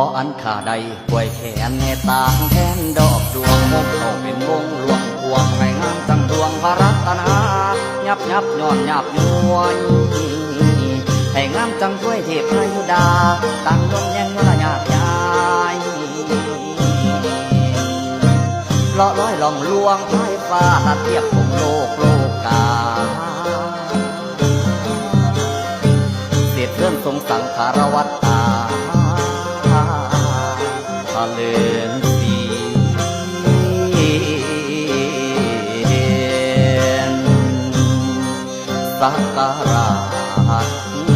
ออันขาใดป่วยแขนในตางแทนดอกดวงมกเอาเป็นวงหลวงพวงให้งามจังดวงพระรัตนายับยับยอนยับยวนให้งามจังด้วยเทพพระยุดา ตั้งยนยังยละยากยายเลาะร้อยลองลวงไฟฟ้าเทียบของโลกโลกกาเสียเพื่อนทรงสังขารวัตตา ทะเลสีสักการะ